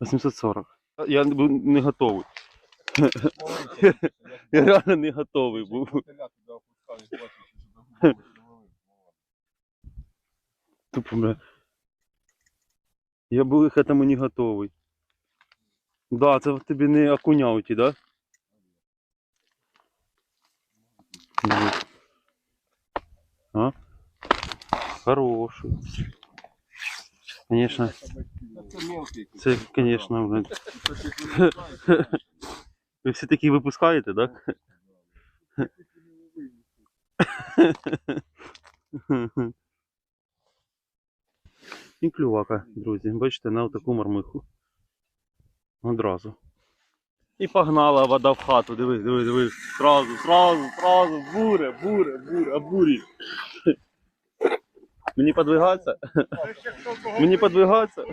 840. Я був не готовий. Я реально не готовий був. Тупо, бля. Я був к этому не готовий. Да, це в тобі не окуняуті, да? Ну. А? Хороший. Конечно, мелкий. це, конечно, блядь. Ви всі такі випускаєте, так? І клювака, друзі. Бачите, на таку мармиху. Одразу. І погнала вода в хату. Диви, диви, диви. Сразу, сразу, сразу. Буре, буре, буре, бурі. Мені подвигатися? Мені подвигатися?